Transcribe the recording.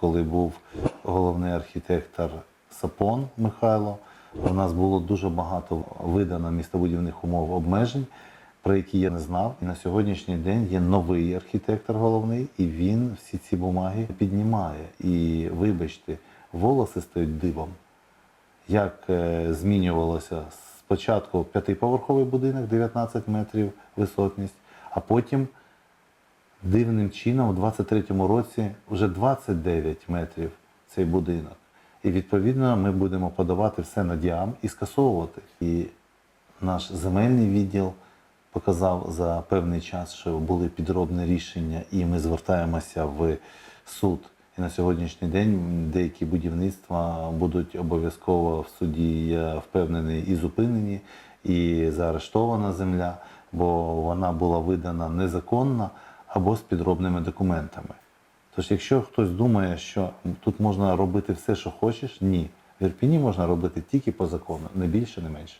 коли був головний архітектор Сапон Михайло, у нас було дуже багато видано містобудівних умов обмежень, про які я не знав. І на сьогоднішній день є новий архітектор головний, і він всі ці бумаги піднімає. І вибачте, волоси стають дибом як е, змінювалося спочатку п'ятиповерховий будинок, 19 метрів висотність, а потім дивним чином у 23-му році вже 29 метрів цей будинок. І відповідно ми будемо подавати все на діам і скасовувати. І наш земельний відділ показав за певний час, що були підробні рішення, і ми звертаємося в суд. І на сьогоднішній день деякі будівництва будуть обов'язково в суді, я впевнений, і зупинені, і заарештована земля, бо вона була видана незаконно або з підробними документами. Тож, якщо хтось думає, що тут можна робити все, що хочеш, ні. В Ірпіні можна робити тільки по закону, не більше, не менше.